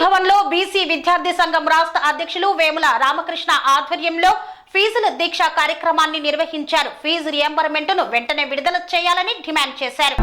భవన్లో బీసీ విద్యార్థి సంఘం రాష్ట్ర అధ్యక్షులు వేముల రామకృష్ణ ఆధ్వర్యంలో ఫీజుల దీక్ష కార్యక్రమాన్ని నిర్వహించారు. ఫీజు రియంబర్మెంట్ను వెంటనే విడుదల చేయాలని డిమాండ్ చేశారు.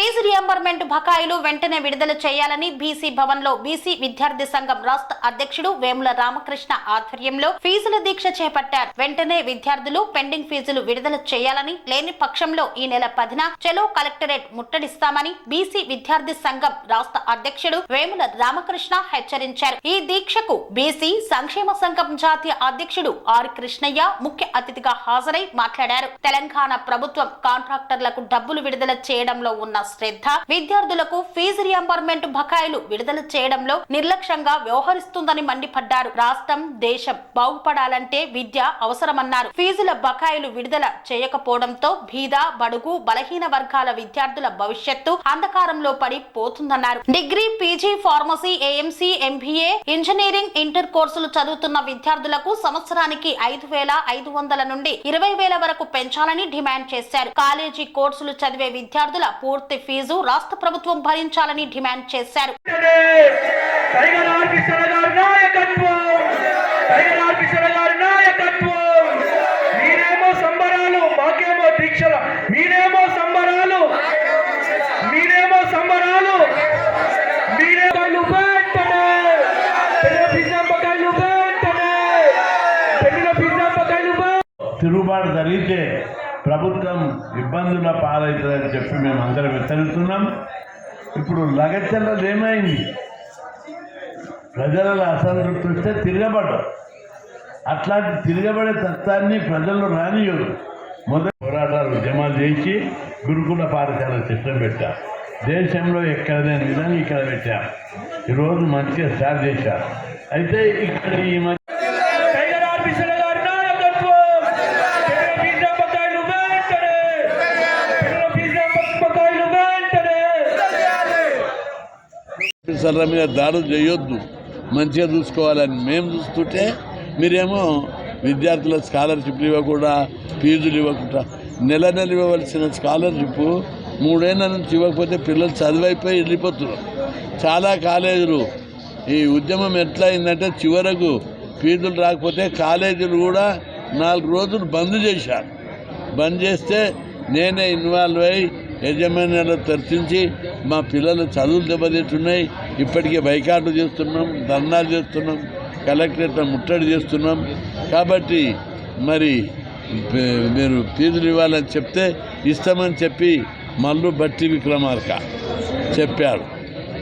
ఫీజు రియంబర్మెంట్ బకాయిలు వెంటనే విడుదల చేయాలని బీసీ భవన్లో బీసీ విద్యార్థి సంఘం రాష్ట్ర అధ్యక్షుడు వేముల రామకృష్ణ ఆధ్వర్యంలో ఫీజుల దీక్ష చేపట్టారు. వెంటనే విద్యార్థులు పెండింగ్ ఫీజులు విడుదల చేయాలని లేని పక్షంలో ఈ నెల పదిన చెలో కలెక్టరేట్ ముట్టడిస్తామని బీసీ విద్యార్థి సంఘం రాష్ట్ర అధ్యక్షుడు వేముల రామకృష్ణ హెచ్చరించారు. ఈ దీక్షకు బీసీ సంక్షేమ సంఘం జాతీయ అధ్యక్షుడు ఆర్ కృష్ణయ్య ముఖ్య అతిథిగా హాజరై మాట్లాడారు. తెలంగాణ ప్రభుత్వం కాంట్రాక్టర్లకు డబ్బులు విడుదల చేయడంలో ఉన్న శ్రద్ధ విద్యార్థులకు ఫీజు రియంబర్మెంట్ బకాయిలు విడుదల చేయడంలో నిర్లక్ష్యంగా వ్యవహరిస్తుందని మండిపడ్డారు. రాష్ట్రం దేశం బాగుపడాలంటే విద్య అవసరమన్నారు. ఫీజుల బకాయిలు విడుదల చేయకపోవడంతో బీద బడుగు బలహీన వర్గాల విద్యార్థుల భవిష్యత్తు అంధకారంలో పడి పోతుందన్నారు. Degree PG pharmacy AMC MBA engineering inter కోర్సులు చదువుతున్న విద్యార్థులకు సంవత్సరానికి ఐదు వేల ఐదు వందల నుండి ఇరవై వేల వరకు పెంచాలని డిమాండ్ చేశారు. కాలేజీ కోర్సులు చదివే విద్యార్థుల పూర్తి ఫీజు రాష్ట్ర ప్రభుత్వం భరించాలని డిమాండ్ చేశారు. మీరేమో సంబరాలు మాకేమో దీక్షల మీరేమో సంబరాలు మీరేమో తిరుగుబాటు జరిగితే ప్రభుత్వం ఇబ్బందుల పాలవుతుందని చెప్పి మేము అందరం హెచ్చరిస్తున్నాం. ఇప్పుడు లగచ్చల్లో ఏమైంది? ప్రజలలో అసంతృప్తి వస్తే తిరగబడ్డం. అట్లాంటి తిరగబడే తత్వాన్ని ప్రజల్లో రానియదు మొదటి పోరాటాలు ఉద్యమాలు చేసి గురుకుల పాఠశాల సిస్టమ్ పెట్టాం. దేశంలో ఎక్కడ లేని విధంగా ఇక్కడ పెట్టాం. ఈరోజు మంచిగా స్టార్ట్ చేశారు అయితే ఇక్కడ ఈ మధ్య ఆఫీసర్ల మీద దాడులు చేయొద్దు. మంచిగా చూసుకోవాలని మేము చూస్తుంటే మీరేమో విద్యార్థుల స్కాలర్షిప్లు ఇవ్వకుండా ఫీజులు ఇవ్వకుండా నెల నెల ఇవ్వవలసిన స్కాలర్షిప్ మూడేళ్ళ నుంచి ఇవ్వకపోతే పిల్లలు చదివైపోయి వెళ్ళిపోతున్నారు. చాలా కాలేజీలు ఈ ఉద్యమం ఎట్లా అయిందంటే చివరకు ఫీజులు రాకపోతే కాలేజీలు కూడా నాలుగు రోజులు బంద్ చేశారు. బంద్ చేస్తే నేనే ఇన్వాల్వ్ అయ్యి యజమానులు చర్చించి మా పిల్లలు చదువులు దెబ్బతింటున్నాయి. ఇప్పటికే బైకాట్లు చేస్తున్నాం ధర్నాలు చేస్తున్నాం కలెక్టరేట్ ముట్టడి చేస్తున్నాం. కాబట్టి మరి మీరు ఫీజులు ఇవ్వాలని చెప్తే ఇస్తామని చెప్పి మల్లు బట్టి విక్రమార్క చెప్పాడు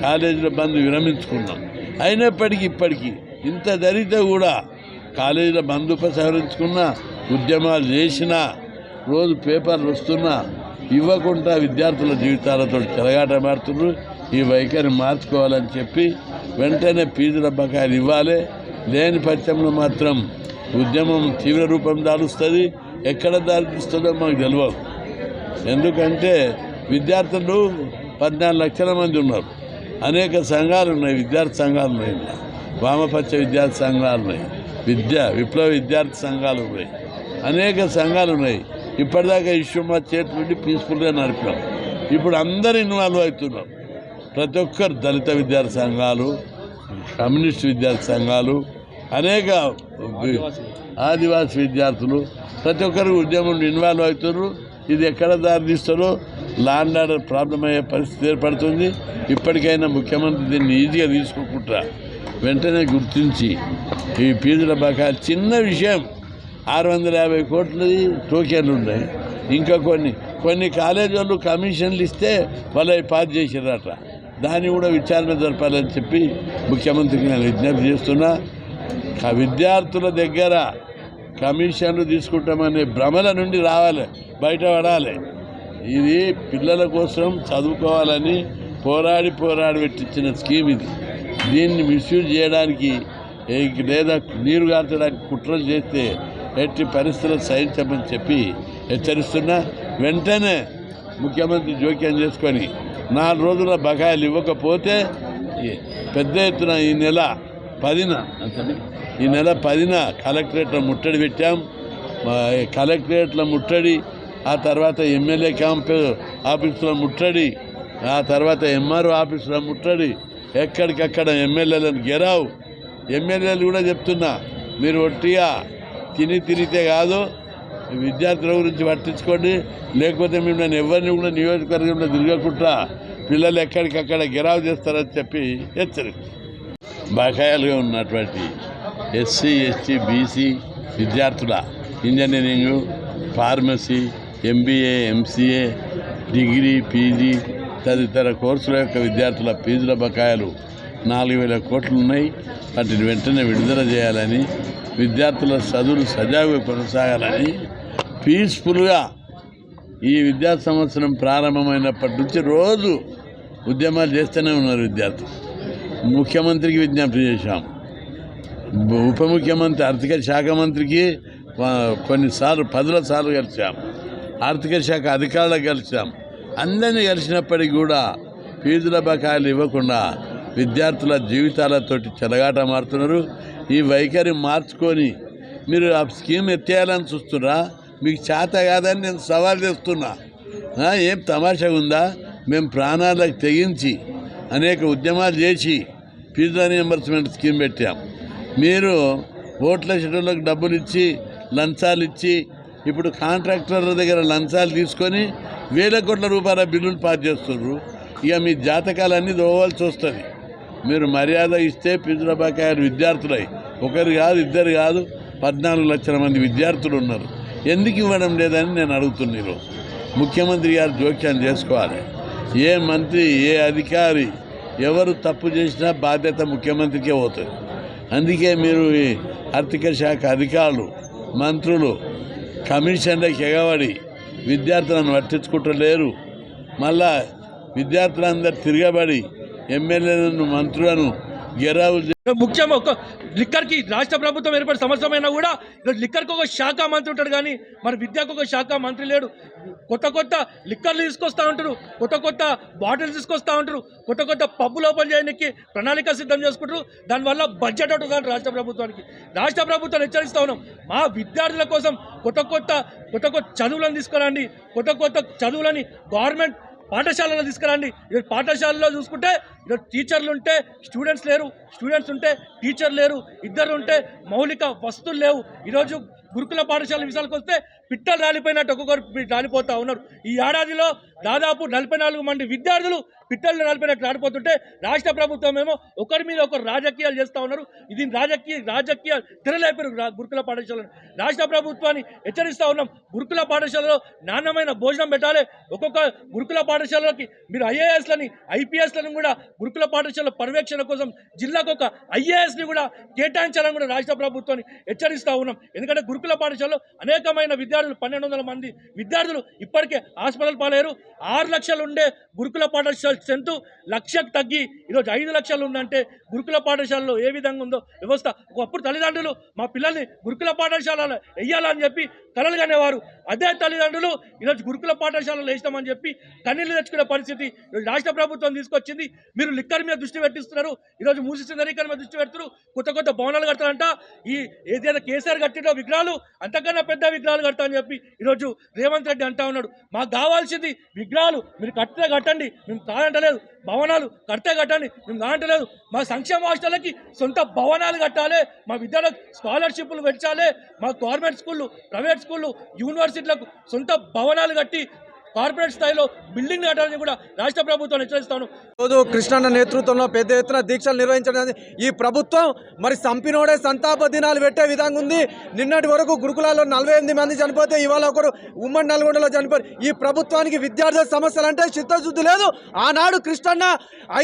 కాలేజీలో బంద్ విరమించుకున్నాం. అయినప్పటికీ ఇప్పటికీ ఇంత జరిగితే కూడా కాలేజీలో బంద్ ఉపసంహరించుకున్నా ఉద్యమాలు చేసినా రోజు పేపర్లు వస్తున్నా ఇవ్వకుండా విద్యార్థుల జీవితాలతో చెలగాటమాడుతున్నారు ఈ వైఖరి మార్చుకోవాలని చెప్పి వెంటనే ఫీజుల బకాయిలు ఇవ్వాలి. లేని పక్షంలో మాత్రం ఉద్యమం తీవ్ర రూపం దాలుస్తుంది ఎక్కడ దారిస్తుందో మాకు తెలియదు ఎందుకంటే విద్యార్థులు పద్నాలుగు లక్షల మంది ఉన్నారు. అనేక సంఘాలు ఉన్నాయి. విద్యార్థి సంఘాలు ఉన్నాయి. వామపక్ష విద్యార్థి సంఘాలు ఉన్నాయి. విద్య విప్లవ విద్యార్థి సంఘాలు ఉన్నాయి. అనేక సంఘాలు ఉన్నాయి. ఇప్పటిదాకా ఇష్యూ మా చేతి నుండి పీస్ఫుల్గా నడిపాం. ఇప్పుడు అందరు ఇన్వాల్వ్ అవుతున్నారు ప్రతి ఒక్కరు దళిత విద్యార్థి సంఘాలు కమ్యూనిస్ట్ విద్యార్థి సంఘాలు అనేక ఆదివాసి ఆదివాసీ విద్యార్థులు ప్రతి ఒక్కరు ఉద్యమం ఇన్వాల్వ్ అవుతున్నారు. ఇది ఎక్కడ దారితీస్తారో లాండ్ ఆర్డర్ ప్రాబ్లం అయ్యే పరిస్థితి ఏర్పడుతుంది. ఇప్పటికైనా ముఖ్యమంత్రి దీన్ని ఈజీగా తీసుకోకుండా వెంటనే గుర్తించి ఈ ఫీజుల బకాయిలు చిన్న విషయం ఆరు వందల యాభై కోట్లది టోకెన్లు ఉన్నాయి. ఇంకా కొన్ని కొన్ని కాలేజీ వాళ్ళు కమిషన్లు ఇస్తే వాళ్ళు అవి పాస్ చేసిరట దాన్ని కూడా విచారణ జరపాలని చెప్పి ముఖ్యమంత్రికి నేను విజ్ఞప్తి చేస్తున్నా. ఆ విద్యార్థుల దగ్గర కమిషన్లు తీసుకుంటామనే భ్రమల నుండి రావాలి బయటపడాలి. ఇది పిల్లల కోసం చదువుకోవాలని పోరాడి పోరాడి పెట్టించిన స్కీమ్ ఇది. దీన్ని మిస్యూజ్ చేయడానికి లేదా నీరు గార్చడానికి కుట్రలు చేస్తే ఎట్టి పరిస్థితులు సహించమని చెప్పి హెచ్చరిస్తున్నా వెంటనే ముఖ్యమంత్రి జోక్యం చేసుకొని నాలుగు రోజుల బకాయిలు ఇవ్వకపోతే పెద్ద ఎత్తున ఈ నెల పదిన అంతనే? ఈ నెల పదిన కలెక్టరేట్లో ముట్టడి పెట్టాం. కలెక్టరేట్లో కలెక్టరేట్ల ముట్టడి ఆ తర్వాత ఎమ్మెల్యే క్యాంప్ ఆఫీసులో ముట్టడి ఆ తర్వాత ఎంఆర్ఓ ఆఫీసులో ముట్టడి ఎక్కడికక్కడ ఎమ్మెల్యేలను గెరావు. ఎమ్మెల్యేలు కూడా చెప్తున్నా మీరు ఒట్టిగా తిని తిరిగితే కాదు విద్యార్థుల గురించి పట్టించుకోండి. లేకపోతే మేము నేను ఎవరిని కూడా నియోజకవర్గంలో తిరగకుండా పిల్లలు ఎక్కడికక్కడ గిరావు చేస్తారని చెప్పి హెచ్చరిస్తారు బకాయిలుగా ఉన్నటువంటి ఎస్సీ ఎస్టీ బీసీ విద్యార్థుల engineering pharmacy MBA MCA degree PG తదితర కోర్సుల యొక్క విద్యార్థుల ఫీజుల బకాయిలు నాలుగు వేల కోట్లు ఉన్నాయి. వాటిని వెంటనే విడుదల చేయాలని విద్యార్థుల చదువులు సజావుగా కొనసాగాలని పీస్ఫుల్గా ఈ విద్యా సంవత్సరం ప్రారంభమైనప్పటి నుంచి రోజు ఉద్యమాలు చేస్తూనే ఉన్నారు విద్యార్థులు. ముఖ్యమంత్రికి విజ్ఞప్తి చేశాం. ఉప ముఖ్యమంత్రి ఆర్థిక శాఖ మంత్రికి కొన్నిసార్లు పదుల సార్లు కలిసాం ఆర్థిక శాఖ అధికారులకు కలిసాం అందరినీ కలిసినప్పటికీ కూడా ఫీజుల బకాయిలు ఇవ్వకుండా విద్యార్థుల జీవితాలతోటి చెలగాట మారుతున్నారు ఈ వైఖరి మార్చుకొని మీరు ఆ స్కీమ్ ఎత్తేయాలని చూస్తున్నా. మీకు చేత కాదని నేను సవాల్ చేస్తున్నా. ఏం తమాషా ఉందా? మేము ప్రాణాలకు తెగించి అనేక ఉద్యమాలు చేసి ఫీజు రియంబర్స్మెంట్ స్కీమ్ పెట్టాం. మీరు ఓట్ల షెడ్యూళ్ళకి డబ్బులు ఇచ్చి లంచాలు ఇచ్చి ఇప్పుడు కాంట్రాక్టర్ల దగ్గర లంచాలు తీసుకొని వేల కోట్ల రూపాయల బిల్లులు పాస్ చేస్తున్నారు. ఇక మీ జాతకాలన్నీ దోవాల్సి వస్తుంది. మీరు మర్యాద ఇస్తే ఫీజుల బకాయిలు విద్యార్థులై. ఒకరు కాదు ఇద్దరు కాదు పద్నాలుగు లక్షల మంది విద్యార్థులు ఉన్నారు. ఎందుకు ఇవ్వడం లేదని నేను అడుగుతున్నా ఈరోజు ముఖ్యమంత్రి గారు జోక్యం చేసుకోవాలి. ఏ మంత్రి ఏ అధికారి ఎవరు తప్పు చేసినా బాధ్యత ముఖ్యమంత్రికే పోతుంది. అందుకే మీరు ఈ ఆర్థిక శాఖ అధికారులు మంత్రులు కమిషన్లకు ఎగబడి విద్యార్థులను పట్టించుకుంటలేరు. మళ్ళా విద్యార్థులందరూ తిరగబడి ఎమ్మెల్యేలను మంత్రులను గెరావులు ముఖ్యం ఒక లిక్కర్కి రాష్ట్ర ప్రభుత్వం ఏర్పడిన సమస్యమైనా కూడా లిక్కర్కి ఒక శాఖ మంత్రి ఉంటాడు కానీ మన విద్యకు ఒక శాఖ మంత్రి లేడు. కొత్త కొత్త లిక్కర్లు తీసుకొస్తా ఉంటారు కొత్త కొత్త బాటిల్స్ తీసుకొస్తా ఉంటారు కొత్త కొత్త పబ్బులు ఓపెన్ చేయడానికి ప్రణాళిక సిద్ధం చేసుకుంటారు. దానివల్ల బడ్జెట్ అవుతుంది రాష్ట్ర ప్రభుత్వానికి. రాష్ట్ర ప్రభుత్వం హెచ్చరిస్తా ఉన్నాం. మా విద్యార్థుల కోసం కొత్త కొత్త కొత్త కొత్త చదువులను తీసుకురండి కొత్త కొత్త చదువులని గవర్నమెంట్ పాఠశాలలో తీసుకురండి. ఈరోజు పాఠశాలలో చూసుకుంటే ఈరోజు టీచర్లు ఉంటే స్టూడెంట్స్ లేరు స్టూడెంట్స్ ఉంటే టీచర్ లేరు ఇద్దరు ఉంటే మౌలిక వస్తువులు లేవు. ఈరోజు గురుకుల పాఠశాల విషయాలకు వస్తే పిట్టలు రాలిపోయినట్టు ఒక్కొక్కరు రాలిపోతూ రాలిపోతా ఉన్నారు. ఈ ఏడాదిలో దాదాపు నలభై నాలుగు మంది విద్యార్థులు పిట్టలు రాలిపోయినట్టు రాలిపోతుంటే రాష్ట్ర ప్రభుత్వం ఏమో ఒకరి మీద ఒకరు రాజకీయాలు చేస్తూ ఉన్నారు. ఇది రాజకీయ రాజకీయ తిరలేపారు గురుకుల పాఠశాలను. రాష్ట్ర ప్రభుత్వాన్ని హెచ్చరిస్తూ ఉన్నాం. గురుకుల పాఠశాలలో నాణ్యమైన భోజనం పెట్టాలి. ఒక్కొక్క గురుకుల పాఠశాలకి మీరు ఐఏఎస్లని ఐపీఎస్లను కూడా గురుకుల పాఠశాల పర్యవేక్షణ కోసం జిల్లాకు ఒక ఐఏఎస్ని కూడా కేటాయించాలని కూడా రాష్ట్ర ప్రభుత్వాన్ని హెచ్చరిస్తూ ఉన్నాం. ఎందుకంటే గురుకుల పాఠశాలలో అనేకమైన విద్యార్థులు పన్నెండు వందల మంది విద్యార్థులు ఇప్పటికే హాస్పిటల్ పాలేరు ఆరు లక్షలు ఉండే గురుకుల పాఠశాల స్ట్రెంత్ లక్షకు తగ్గి ఈరోజు ఐదు లక్షలు ఉందంటే గురుకుల పాఠశాలలో ఏ విధంగా ఉందో వ్యవస్థ. ఒకప్పుడు తల్లిదండ్రులు మా పిల్లల్ని గురుకుల పాఠశాలలో వెయ్యాలని చెప్పి కలలు కనేవారు. అదే తల్లిదండ్రులు ఈరోజు గురుకుల పాఠశాలలో వేస్తామని చెప్పి కన్నీళ్ళు తెచ్చుకునే పరిస్థితి ఈరోజు రాష్ట్ర ప్రభుత్వం తీసుకొచ్చింది. మీరు లిక్కర్ మీద దృష్టి పెట్టిస్తున్నారు. ఈరోజు మూసి సిందరీకరణ మీద దృష్టి పెడుతున్నారు. కొత్త కొత్త భవనాలు కడతారంట. ఈ ఏదైనా కేసీఆర్ కట్టిన విగ్రహాలు అంతకన్నా పెద్ద విగ్రహాలు కడతా అని చెప్పి ఈరోజు రేవంత్ రెడ్డి అంటా ఉన్నాడు. మాకు కావాల్సింది విగ్రహాలు మీరు కట్టితే కట్టండి మేము కాదంటలేదు భవనాలు కడితే కట్టండి మేము కాదంటలేదు మా సంక్షేమ హాస్టళ్ళకి సొంత భవనాలు కట్టాలి మా విద్యార్థులకు స్కాలర్షిప్లు పెంచాలి మా గవర్నమెంట్ స్కూళ్ళు ప్రైవేట్ స్కూళ్ళు యూనివర్సిటీలకు సొంత భవనాలు కట్టి కార్పొరేట్ స్థాయిలో బిల్డింగ్ నాటాలని కూడా రాష్ట్ర ప్రభుత్వం హెచ్చరిస్తాను. రోజు కృష్ణన్న నేతృత్వంలో పెద్ద ఎత్తున దీక్షలు నిర్వహించడం ఈ ప్రభుత్వం మరి సంపినోడే సంతాప దినాలు పెట్టే విధంగా ఉంది. నిన్నటి వరకు గురుకులాల్లో నలభై ఎనిమిది మంది చనిపోతే ఇవాళ ఒకరు ఉమ్మడి నల్గొండలో చనిపోయారు. ఈ ప్రభుత్వానికి విద్యార్థుల సమస్యలు అంటే చిత్తశుద్ధి లేదు. ఆనాడు కృష్ణన్న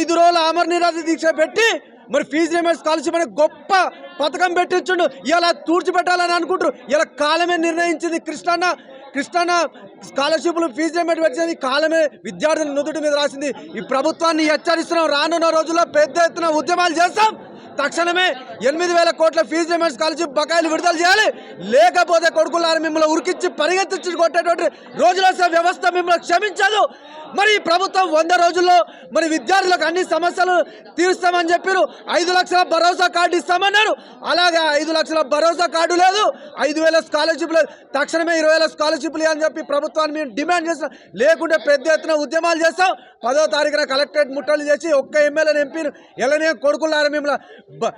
ఐదు రోజుల అమర నిరాధ దీక్ష పెట్టి మరి ఫీజు రిమెంట్ స్కాలర్షిప్ అనే గొప్ప పథకం పెట్టించుండు. ఇలా తూర్చిపెట్టాలని అనుకుంటారు ఇలా కాలమే నిర్ణయించింది కృష్ణన్న. కృష్ణన్న స్కాలర్షిప్లు ఫీజు రిమెంట్ పెట్టింది కాలమే విద్యార్థుల నుదుటి మీద రాసింది. ఈ ప్రభుత్వాన్ని హెచ్చరిస్తున్నాం. రానున్న రోజుల్లో పెద్ద ఎత్తున ఉద్యమాలు చేస్తాం. తక్షణమే ఎనిమిది వేల కోట్ల ఫీజు రిమెంట్ స్కాలర్షిప్ బకాయిలు విడుదల చేయాలి. లేకపోతే కొడుకులారు మిమ్మల్ని ఉరికిచ్చి పరిగెత్తించి కొట్టేటువంటి రోజుల వ్యవస్థ మిమ్మల్ని క్షమించదు. మరి ఈ ప్రభుత్వం వంద రోజుల్లో మరి విద్యార్థులకు అన్ని సమస్యలు తీరుస్తామని చెప్పారు. ఐదు లక్షల భరోసా కార్డు ఇస్తామన్నారు. అలాగే ఐదు లక్షల భరోసా కార్డు లేదు. ఐదు వేల స్కాలర్షిప్ లేదు తక్షణమే ఇరవై వేల స్కాలర్షిప్లు అని చెప్పి ప్రభుత్వాన్ని మేము డిమాండ్ చేస్తాం లేకుంటే పెద్ద ఎత్తున ఉద్యమాలు చేస్తాం. పదో తారీఖున కలెక్టరేట్ ముట్టలు చేసి ఒక్క ఎమ్మెల్యేని ఎంపీని ఎలానే కొడుకులారు మిమ్మల్ని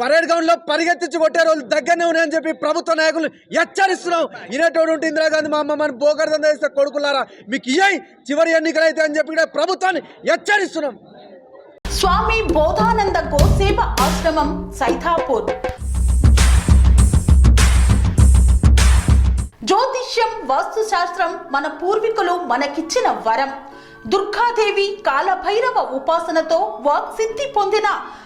పరేడ్ గ్రౌండ్లో పరిగెత్తించి కొట్టే రోజులు దగ్గరనే ఉన్నాయని చెప్పి ప్రభుత్వ నాయకులు హెచ్చరిస్తున్నాం. ఇనేటోడు ఉంటే ఇందిరాగాంధీ మా అమ్మమ్మని బోగర్దం చేస్తే కొడుకులారా మీకు ఇయ్యాయి చివరి ఎన్నికలు అయితే అని చెప్పి కూడా ప్రభుత్వాన్ని హెచ్చరిస్తున్నాం. స్వామి బోధానంద గోసేవ ఆశ్రమం సైథాపూర్ జ్యోతిష్యం వాస్తుశాస్త్రం మన పూర్వీకులు మనకిచ్చిన వరం. దుర్గాదేవి కాలభైరవ ఉపాసనతో వాక్సిద్ధి పొందిన